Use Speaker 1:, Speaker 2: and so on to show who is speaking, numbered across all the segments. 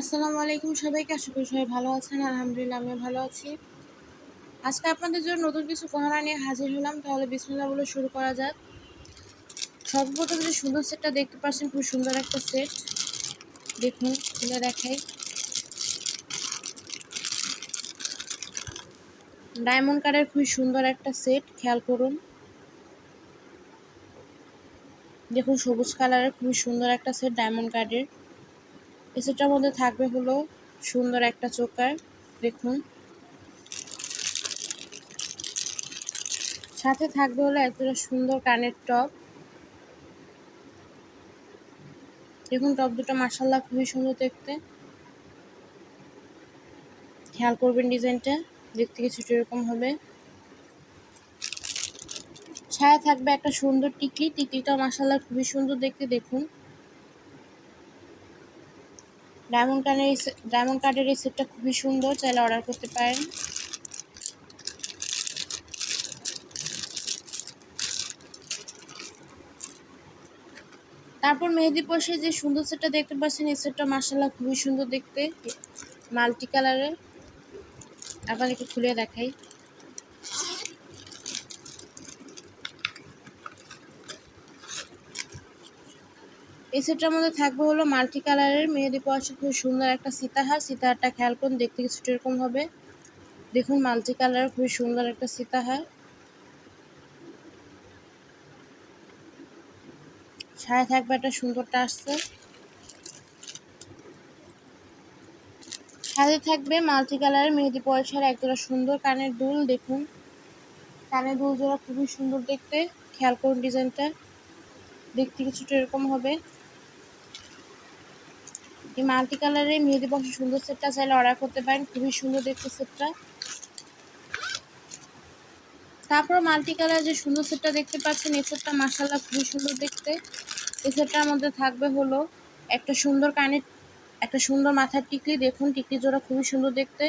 Speaker 1: আসসালামু আলাইকুম সবাইকে, আশা করি সবাই ভালো আছেন। আলহামদুলিল্লাহ, আমিও ভালো আছি। আজকে আপনাদের জন্য নতুন কিছু গহনা নিয়ে হাজির হলাম, তাহলে বিসমিল্লাহ বলে শুরু করা যাক। সর্বপ্রথম যে সুন্দর সেটটা দেখতে পাচ্ছেন, খুব সুন্দর একটা সেট। দেখুন, খুলে দেখাই। ডায়মন্ড কার্ডের খুবই সুন্দর একটা সেট, খেয়াল করুন। দেখুন, সবুজ কালারের খুবই সুন্দর একটা সেট ডায়মন্ড কার্ডের। এই সেটটার মধ্যে থাকবে হলো সুন্দর একটা চোকার, দেখুন। সাথে থাকবে হলো একটা সুন্দর কানের টপ। দেখুন, টপ দুটো মার্শাল্লাহ খুবই সুন্দর দেখতে। খেয়াল করবেন ডিজাইনটা, দেখতে কিছুটা এরকম হবে। ছায়া থাকবে একটা সুন্দর টিকলি টিকলিটা মার্শাল্লাহ খুবই সুন্দর দেখতে, দেখুন। ডায়মন্ড কার্ডের ডায়মন্ড কার্ডের এই সেটটা খুবই সুন্দর, চাইলে অর্ডার করতে পারেন। তারপর মেহেদি পশে যে সুন্দর সেটটা দেখতে পাচ্ছেন, এই সেটটা মার্শাল্লাহ খুবই সুন্দর দেখতে, মাল্টি কালারের। আবার আপনাদেরকে খুলে দেখাই। এই সেটটার মধ্যে থাকবে হলো মাল্টি কালারের মেহেদি পয়সা খুব সুন্দর একটা সীতাহার। সীতাহারটা খেয়াল করুন, দেখতে কিছুটা এরকম হবে। দেখুন, মাল্টি কালারের খুবই সুন্দর একটা সীতাহার। ছায়া থাকবে একটা সুন্দরটা আসছে। সাথে থাকবে মাল্টি কালারের মেহেদি পয়সার একজোড়া সুন্দর কানের দুল, দেখুন। কানের দুল জোড়া খুবই সুন্দর দেখতে, খেয়াল করুন ডিজাইনটা। দেখতে কিছুটা এরকম হবে। এই মাল্টি কালারের মেহেদি বক্সের সুন্দর সেটটা চাইলে অর্ডার করতে পারেন, খুবই সুন্দর দেখতে সেটটা তারপর মাল্টি কালার যে সুন্দর সেটটা দেখতে পাচ্ছেন, এই সেটটা মাসাল্লাহ খুবই সুন্দর দেখতে। এই সেটটার মধ্যে থাকবে হলো একটা সুন্দর কানের, একটা সুন্দর মাথার টিকলি, দেখুন টিকলি জোড়া খুবই সুন্দর দেখতে।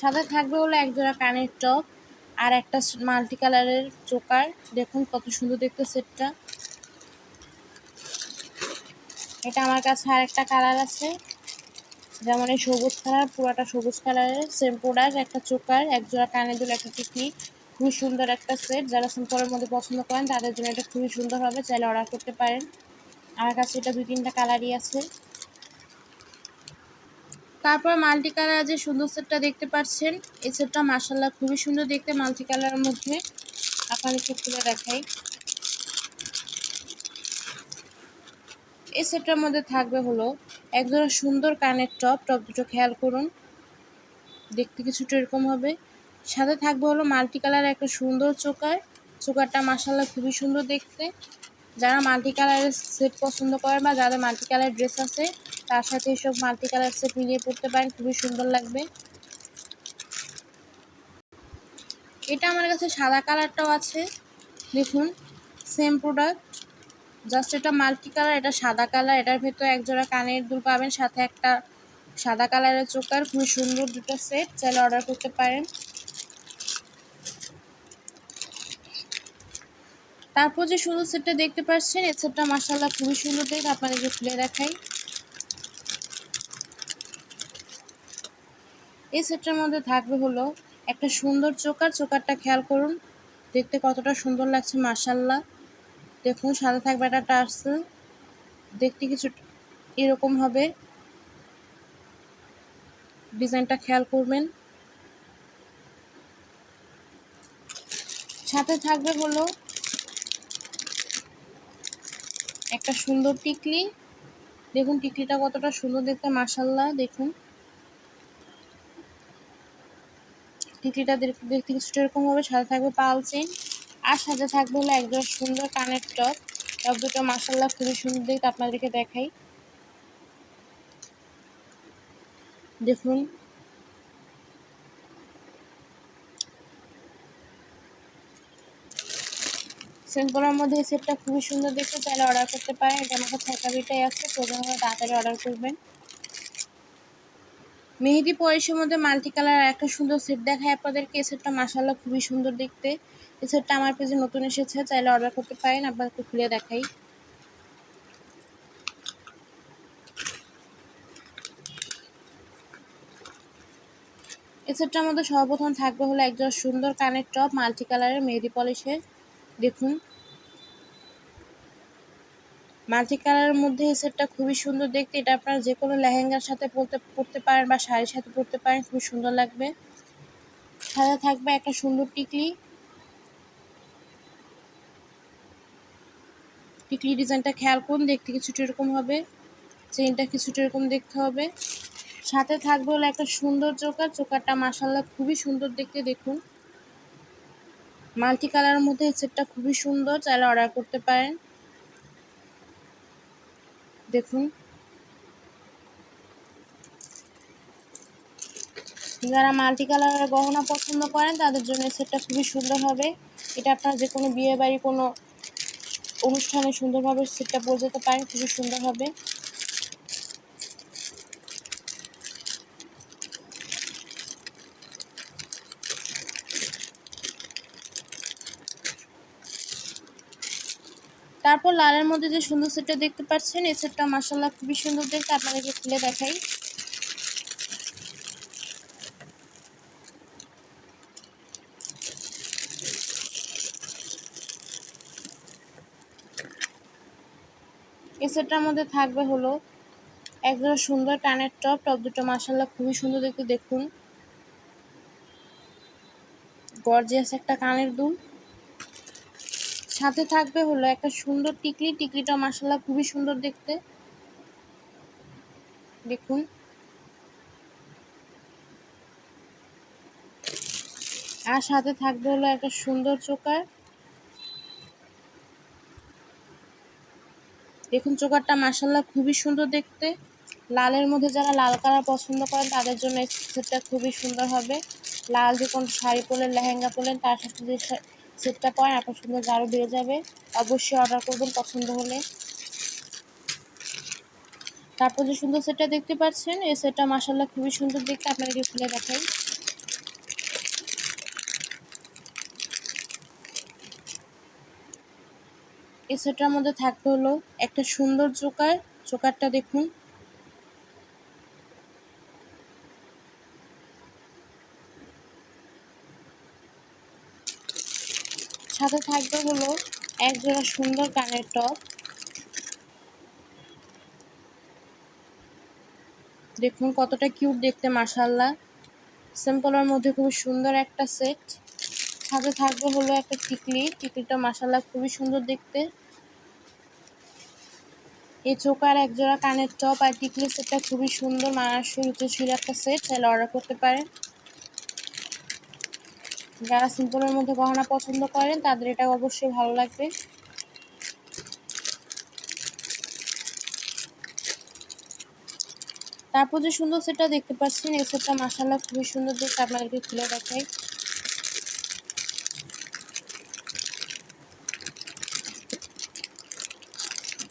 Speaker 1: সাথে থাকবে হলো এক জোড়া কানের টপ। আর একটা মাল্টি কালারের চোকার। দেখুন কত সুন্দর দেখতে সেটটা। এটা আমার কাছে আর একটা কালার আছে। যেমন এই সবুজ কালার, পুরোটা সবুজ কালারের। সেম প্রোডাক্ট একটা চোকার এক জোড়া কানে দুল, একটা টিকলি। খুবই সুন্দর একটা সেট যারা সিম্পলের মধ্যে পছন্দ করেন, তাদের জন্য এটা খুবই সুন্দর হবে। চাইলে অর্ডার করতে পারেন। আমার কাছে এটা দুই তিনটা কালারই আছে। তারপর মাল্টি কালার যে সুন্দর সেটটা দেখতে পাচ্ছেন, এই সেটটা মার্শাল্লাহ খুবই সুন্দর দেখতে মাল্টি কালারের মধ্যে। আপনাদেরকে খুলে দেখাই। এই সেটটার মধ্যে থাকবে হলো একজোড়া সুন্দর কানের টপ টপ দুটো খেয়াল করুন। দেখতে কিছুটা এরকম হবে। সাথে থাকবে হলো মাল্টি কালার একটা সুন্দর চোকার। চোকারটা মাসাল্লাহ খুবই সুন্দর দেখতে। যারা মাল্টি কালারের সেট পছন্দ করে বা যাদের মাল্টি কালার ড্রেস আছে, তার সাথে এসব মাল্টি কালার সেট মিলিয়ে পড়তে পারেন, খুবই সুন্দর লাগবে। এটা আমার কাছে সাদা কালারটাও আছে। দেখুন সেম প্রোডাক্ট জাস্ট এটা মাল্টি কালার এটা সাদা কালার এটার ভেতরে একজোড়া কানের দুল পাবেন, সাথে একটা সাদা কালারের চোকার খুবই সুন্দর দুটো সেট চাইলে অর্ডার করতে পারেন। তারপর যে সুন্দর সেটটা দেখতে পাচ্ছেন, এই সেটটা মাসাল্লাহ খুবই সুন্দর দেখে আপনাদেরকে খুলে দেখাই। এই সেটটার মধ্যে থাকবে হলো একটা সুন্দর চোকার। চোকারটা খেয়াল করুন, দেখতে কতটা সুন্দর লাগছে মাসাল্লাহ দেখুন সাদা থাকবে একটা টার্সেল। দেখতে কিছু এরকম হবে। ডিজাইনটা খেয়াল করবেন। সাথে থাকবে হলো একটা সুন্দর টিকলি। দেখুন, টিকলিটা কতটা সুন্দর দেখতে মাসাল্লাহ দেখুন। টিকলিটা দেখতে কিছুটা এরকম হবে সাথে থাকবে পাল চেন আর সাথে থাকবে হলো একদম সুন্দর কানের টপ। টপ দুটো মাসাল্লাহ খুবই সুন্দর দেখতে, আপনাদেরকে দেখাই। দেখুন সিল্কগুলোর মধ্যে এই সেটটা খুবই সুন্দর দেখতে। চাইলে অর্ডার করতে পারেন। এটা আমার কাছে একাবিটাই আছে প্রয়োজন তাড়াতাড়ি অর্ডার করবেন। মেহেদি পরিসের মধ্যে মাল্টি কালার একটা সুন্দর সেট দেখায় আপনাদেরকে। এই সেটটা মাসাল্লাহ খুবই সুন্দর দেখতে। এই সেটটা আমার পেজে নতুন এসেছে। চাইলে অর্ডার করতে পারেন। আপনাদেরকে খুলে দেখাই। এই সেটটার মধ্যে সর্বপ্রথম থাকবে হলো একজন সুন্দর কানের টপ মাল্টি কালারের মেহেদি পলিশের। দেখুন। মাল্টি কালারের মধ্যে এই সেটটা খুবই সুন্দর দেখতে। এটা আপনারা যে কোনো লেহেঙ্গার সাথে পরতে পরতে পারেন বা শাড়ির সাথে পরতে পারেন খুব সুন্দর লাগবে। সাদা থাকবে একটা সুন্দর টিকলি। টিকলি ডিজাইনটা খেয়াল করুন, দেখতে কিছুটা এরকম হবে। চেইনটা কিছুটা এরকম দেখতে হবে। সাথে থাকবে হলো একটা সুন্দর চোকার। চোকারটা মাসাল্লাহ খুবই সুন্দর দেখতে, দেখুন। মাল্টি কালারের মধ্যে এই সেটটা খুবই সুন্দর, চাইলে অর্ডার করতে পারেন। দেখুন। যারা মাল্টি কালারের গহনা পছন্দ করেন, তাদের জন্য সেটটা খুবই সুন্দর হবে। এটা আপনারা যে কোনো বিয়ে বাড়ি কোনো অনুষ্ঠানে সুন্দরভাবে সেটটা পরে যেতে পারেন, খুবই সুন্দর হবে। তারপর মধ্যে যে সুন্দর সেটটা দেখতে পাচ্ছেন, এই সেটটা মার্শাল্লাহ খুবই সুন্দর দেখতে, আপনাদেরকে খুলে দেখাই। এই সেটটার মধ্যে থাকবে হলো একজোড়া সুন্দর কানের টপ টপ দুটো মার্শাল্লাহ খুবই সুন্দর দেখতে দেখুন। গর্জিয়াস একটা কানের দুল। সাথে থাকবে হলো একটা সুন্দর টিকলি। টিকলিটা মাসাল্লাহ খুবই সুন্দর দেখতে। দেখুন। আর সাথে থাকবে হলো একটা সুন্দর চোকার। দেখুন, চোকারটা মাসাল্লাহ খুবই সুন্দর দেখতে। লালের মধ্যে যারা লাল কালার পছন্দ করেন, তাদের জন্য এই সেটটা খুবই সুন্দর হবে। লাল যে কোনো শাড়ি পরলেন লেহেঙ্গা পরলেন তার সাথে যে সেটটা পরেন আপনার সুন্দর আরও বেড়ে যাবে। অবশ্যই অর্ডার করবেন পছন্দ হলে। তারপর যে সুন্দর সেটটা দেখতে পাচ্ছেন, এই সেটটা মাসাল্লাহ খুবই সুন্দর দেখতে আপনাদেরকে খুলে দেখাই। এই সেটটার মধ্যে থাকবে হলো একটা সুন্দর চোকার। চোকারটা দেখুন সাথে থাকবে হলো এক জোড়া সুন্দর কানের টপ। দেখুন কতটা কিউট দেখতে মাসাল্লাহ সিম্পলের মধ্যে খুব সুন্দর একটা সেট। সাথে থাকবে হলো একটা টিকলি। টিকলিটা মাসাল্লাহ খুবই সুন্দর দেখতে। এই চোকার এক জোড়া কানের টপ আর টিকলি সেটটা খুবই সুন্দর মানাসই রুচিশীল একটা সেট। তাহলে অর্ডার করতে পারেন। যারা সিম্পলের মধ্যে গহনা পছন্দ করেন, তাদের এটা অবশ্যই ভালো লাগবে। তারপর যে সুন্দর সেটটা দেখতে পাচ্ছেন, এই সেটটা মাসাল্লাহ খুবই সুন্দর দেখতে আপনাদেরকে খুলে দেখাই।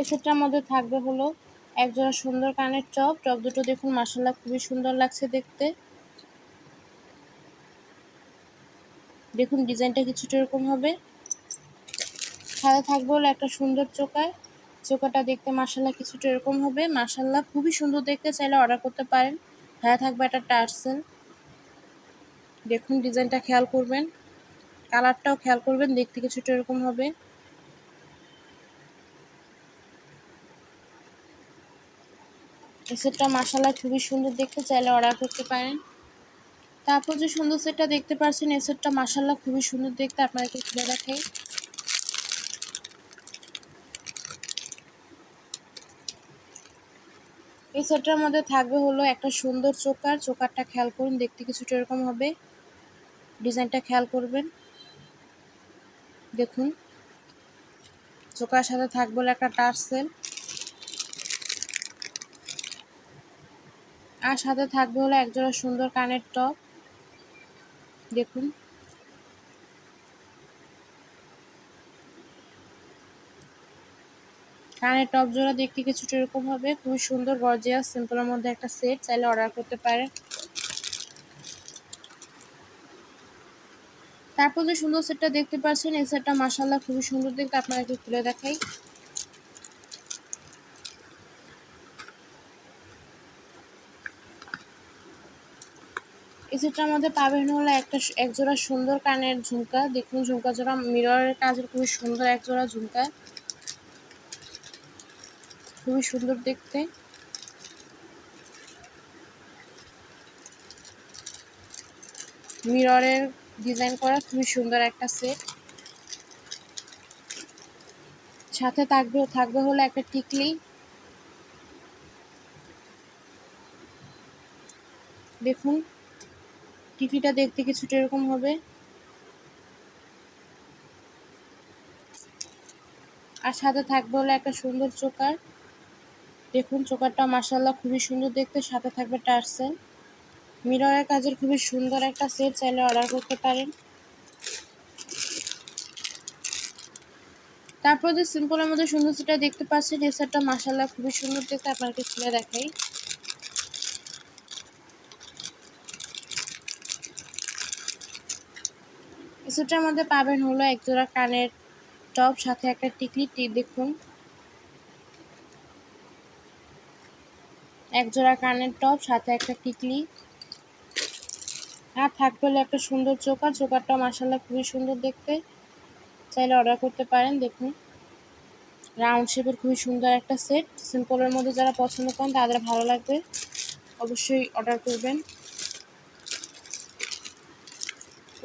Speaker 1: এই সেটটার মধ্যে থাকবে হলো একজোড়া সুন্দর কানের টপ টপ দুটো দেখুন মাসাল্লাহ খুবই সুন্দর লাগছে দেখতে। দেখুন ডিজাইনটা কিছুটা এরকম হবে। সাথে থাকবে হলো একটা সুন্দর চোকায় চোকাটা দেখতে মাসাল্লাহ কিছুটা এরকম হবে। মাসাল্লাহ খুবই সুন্দর দেখতে, চাইলে অর্ডার করতে পারেন। সাথে থাকবে একটা টার্সেল। দেখুন ডিজাইনটা খেয়াল করবেন। কালারটাও খেয়াল করবেন, দেখতে কিছুটা এরকম হবে। সেটটা মাসাল্লাহ খুবই সুন্দর দেখতে, চাইলে অর্ডার করতে পারেন। তারপর যে সুন্দর সেটটা দেখতে পাচ্ছেন এই সেটটা মাসাল্লাহ খুবই সুন্দর দেখতে আপনাকে খুলে দেখাই এই সেটটার মধ্যে থাকবে হলো একটা সুন্দর চোকার, চোকারটা খেয়াল করুন, দেখতে কিছুটা এরকম হবে। ডিজাইনটা খেয়াল করবেন। দেখুন। চোকার সাথে থাকবে হলো একটা টার্সেল আর সাথে থাকবে হলো একজোড়া সুন্দর কানের টপ দেখুন। কানের টপ জোড়া দেখতে কিছুটা এরকম হবে। খুবই সুন্দর, গর্জিয়াস সিম্পলের মধ্যে একটা সেট চাইলে অর্ডার করতে পারেন তারপর যে সুন্দর সেটটা দেখতে পাচ্ছেন, এই সেটটা মাসাল্লাহ খুবই সুন্দর দেখতে, আপনাদেরকে খুলে দেখাই। সেটটার মধ্যে পাবেন হলো একটা এক জোড়া সুন্দর কানের ঝুমকা। দেখুন ঝুমকা জোড়া মিররের কাজের খুবই সুন্দর এক জোড়া ঝুমকা। খুবই সুন্দর দেখতে। মিররের ডিজাইন করা খুবই সুন্দর একটা সেট সাথে থাকবে থাকবে হলো একটা টিকলি। দেখুন। টিকলিটা দেখতে কিছুটা এরকম হবে। আর সাথে থাকবে হলো একটা সুন্দর চোকার। দেখুন, চোকারটা মাসাল্লাহ খুবই সুন্দর দেখতে। সাথে থাকবে টার্সেল। মিররের কাজের খুবই সুন্দর একটা সেট, চাইলে অর্ডার করতে পারেন। তারপর যে সিম্পলের মধ্যে সুন্দর সেটা দেখতে পাচ্ছেন, এই সেটটা মাসাল্লাহ খুবই সুন্দর দেখতে। আপনাকে খুলে দেখাই। এই সেটটার মধ্যে পাবেন হলো একজোড়া কানের টপ সাথে একটা টিকলি টিপ দেখুন। একজোড়া কানের টপ সাথে একটা টিকলি। আর থাকবে হলো একটা সুন্দর চোকার চোকারটা মাসাল্লাহ খুবই সুন্দর দেখতে। চাইলে অর্ডার করতে পারেন, দেখুন। রাউন্ড শেপের খুবই সুন্দর একটা সেট সিম্পলের মধ্যে যারা পছন্দ করেন, তাদের ভালো লাগবে। অবশ্যই অর্ডার করবেন।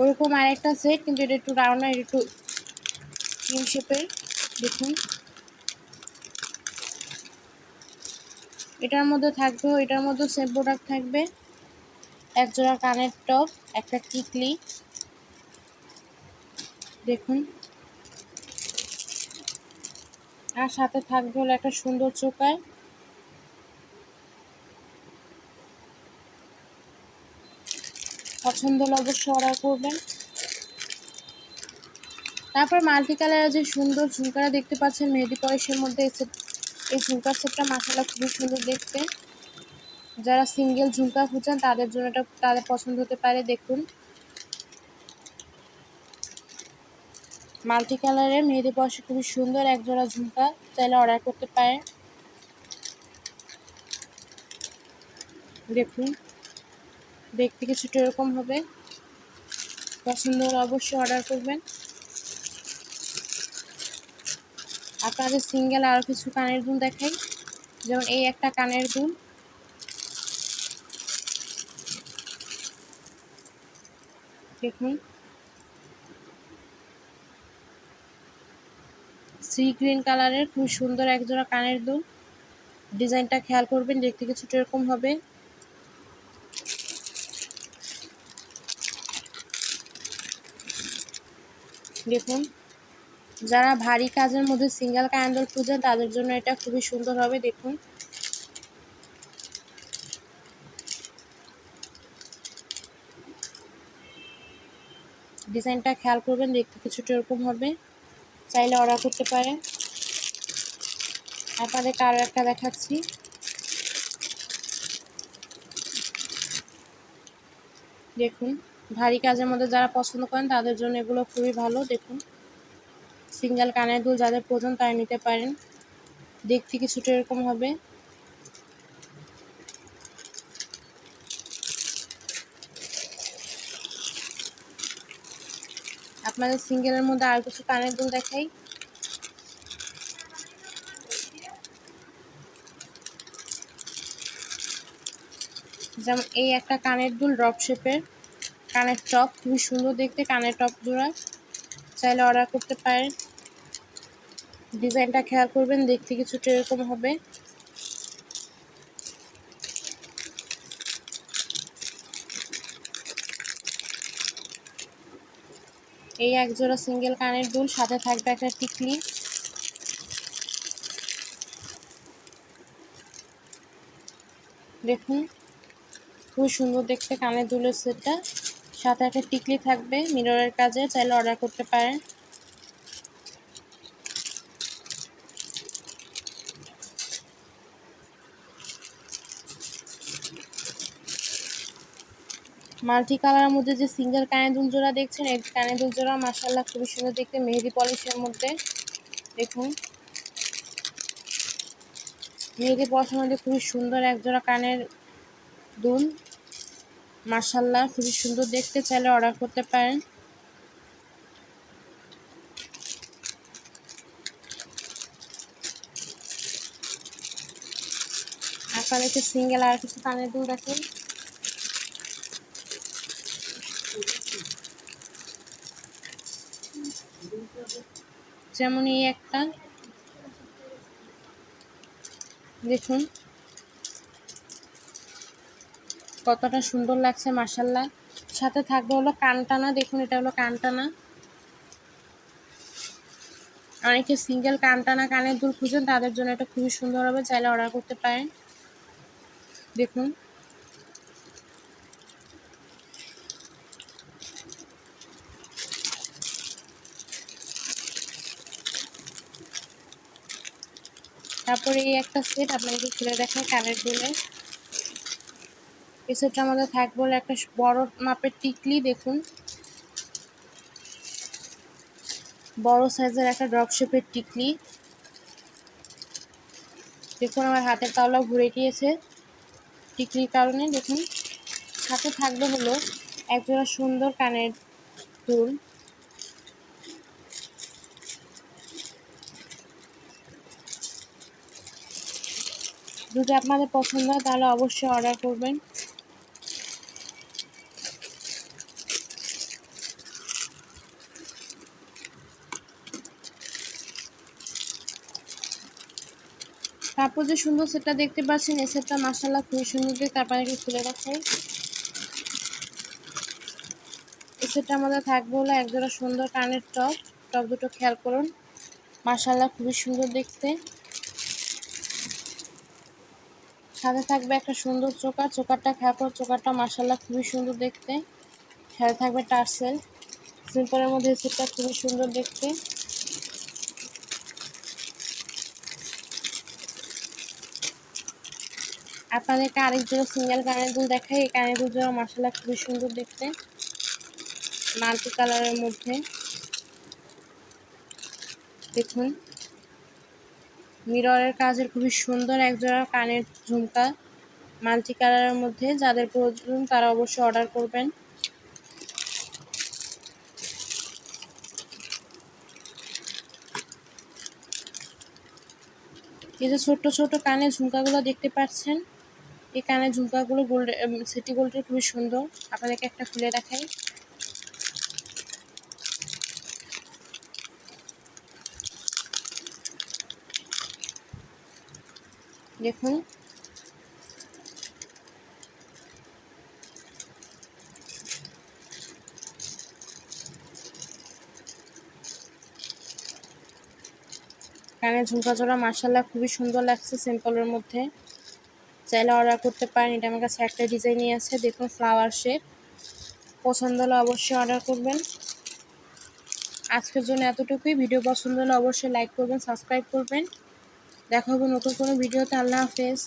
Speaker 1: ওরকম আরেকটা সেট কিন্তু এটা একটু রাউন্ড এটা একটু ক্রিম শেপের দেখুন। এটার মধ্যে থাকবে, এটার মধ্যে সেম প্রোডাক্ট থাকবে। এক জোড়া কানের টপ একটা টিকলি। দেখুন। আর সাথে থাকবে হলো একটা সুন্দর চোকায়। পছন্দ হলে অবশ্যই অর্ডার করবেন। তারপর মাল্টি কালারের যে সুন্দর ঝুমকারা দেখতে পাচ্ছেন, মেহেদি পলিশের মধ্যে এই ঝুমকার সেটটা মাসালা খুবই সুন্দর দেখতে। যারা সিঙ্গেল ঝুমকা খুঁজছেন, তাদের জন্য এটা তাদের পছন্দ হতে পারে, দেখুন। মাল্টি কালারের মেহেদি পয়সা খুবই সুন্দর এক জোড়া ঝুমকা চাইলে অর্ডার করতে পারে দেখুন। দেখতে কিছুটা এরকম হবে। পছন্দ হলে অবশ্যই অর্ডার করবেন। আপনাদের সিঙ্গেল আরও কিছু কানের দুল দেখাই। যেমন এই একটা কানের দুল। দেখুন। সি গ্রিন কালারের খুব সুন্দর একজোড়া কানের দুল। ডিজাইনটা খেয়াল করবেন, দেখতে কিছুটা এরকম হবে। দেখুন, যারা ভারী কাজের মধ্যে সিঙ্গেল ক্যান্ডেল খুঁজেন, তাদের জন্য এটা খুবই সুন্দর হবে, দেখুন। ডিজাইনটা খেয়াল করবেন, দেখতে কিছুটা এরকম হবে। চাইলে অর্ডার করতে পারেন। আপনাদের আরও একটা দেখাচ্ছি। দেখুন। ভারী কাজের মধ্যে যারা পছন্দ করেন, তাদের জন্য এগুলো খুবই ভালো। দেখুন, সিঙ্গেল কানের দুল যাদের প্রয়োজন তারা নিতে পারেন। দেখতে কিছুটা এরকম হবে। আপনাদের সিঙ্গেলের মধ্যে আর কিছু কানের দুল দেখাই। যেমন এই একটা কানের দুল ড্রপ শেপের। কানের টপ খুবই সুন্দর দেখতে, কানের টপ জোড়া চাইলে অর্ডার করতে পারেন। ডিজাইনটা খেয়াল করবেন, দেখতে কিছুটা এরকম হবে। এই এক জোড়া সিঙ্গেল কানের দুল, সাথে থাকবে একটা টিকলি। দেখুন খুব সুন্দর দেখতে কানের দুলের সেটটা সাথে একটা টিকলি থাকবে, মিররের কাজে, চাইলে অর্ডার করতে পারেন। মাল্টি কালারের মধ্যে যে সিঙ্গেল কানের জোড়া দেখছেন, এই কানের জোড়া মাসাল্লাহ খুবই সুন্দর দেখতে, মেহেদি পলিশের মধ্যে। দেখুন। মেহেদি পলিশের মধ্যে খুবই সুন্দর এক জোড়া কানের দুল। মার্শাল্লাহ খুবই সুন্দর দেখতে, চাইলে অর্ডার করতে পারেন। আপনাদেরকে সিঙ্গেল আর কিছু কানের দুল দেখেন। যেমন এই একটা। দেখুন। কতটা সুন্দর লাগছে মার্শাল্লাহ সাথে থাকবে হলো কানটানা, দেখুন এটা হলো কানটানা। অনেকে সিঙ্গেল কানটানা, কানের দুল খুঁজেন, তাদের জন্য এটা খুবই সুন্দর হবে, চাইলে অর্ডার করতে পারেন। দেখুন। তারপরে এই একটা সেট আপনাকে খুলে দেখায় কানের দুলে। সেটটা আমাদের থাকবে একটা বড় মাপের টিকলি দেখুন। বড় সাইজের একটা ড্রপ শেপের টিকলি। দেখুন আমার হাতের তাওলা ঘুরে গিয়েছে। টিকলির কারণে দেখুন সাথে থাকবে হলো একজোড়া সুন্দর কানের দুল। যদি আপনাদের পছন্দ হয় তাহলে অবশ্যই অর্ডার করবেন। তারপর যে সুন্দর সেটটা দেখতে পাচ্ছেন, এই সেটটা মাসাল্লাহ খুবই সুন্দর দিয়ে তারপরে একটু খুলে রাখাই এই সেটটা আমাদের থাকবে হলো একজোড়া সুন্দর কানের টপ। টপ দুটো খেয়াল করুন মাসাল্লাহ খুবই সুন্দর দেখতে। সাথে থাকবে একটা সুন্দর চোকার, চোকারটা খেয়াল করো, চোকারটা মাসাল্লাহ খুবই সুন্দর দেখতে। সাথে থাকবে টার্সেল। সিম্পলের মধ্যে সেটটা খুবই সুন্দর দেখতে। আপনাদেরকে আরেক জোড়া সিঙ্গেল কানের দুল দেখাই। এই কানের দুল জোড়া মশলা খুবই সুন্দর দেখতে। মাল্টি কালারের মধ্যে। দেখুন। মিররের কাজের খুবই সুন্দর এক জোড়া কানের ঝুমকা মাল্টি কালারের মধ্যে। যাদের প্রয়োজন তারা অবশ্যই অর্ডার করবেন। এই যে ছোট্ট ছোট কানে ঝুমকাগুলো দেখতে পাচ্ছেন। এই কানের ঝুমকাগুলো গোল্ড সিটি গোল্ডের খুবই সুন্দর। আপনাদেরকে একটা খুলে দেখাই। দেখুন। কানের ঝুমকা জোড়া মার্শাল্লাহ খুবই সুন্দর লাগছে সিম্পলের মধ্যে। চাইলে অর্ডার করতে পারেন। এটা আমার কাছে একটা ডিজাইনই আছে। দেখুন ফ্লাওয়ার শেপ পছন্দ হলে অবশ্যই অর্ডার করবেন। আজকের জন্য এতটুকুই। ভিডিও পছন্দ হলে অবশ্যই লাইক করবেন সাবস্ক্রাইব করবেন। দেখা হবে নতুন কোনো ভিডিওতে। আল্লাহ হাফেজ।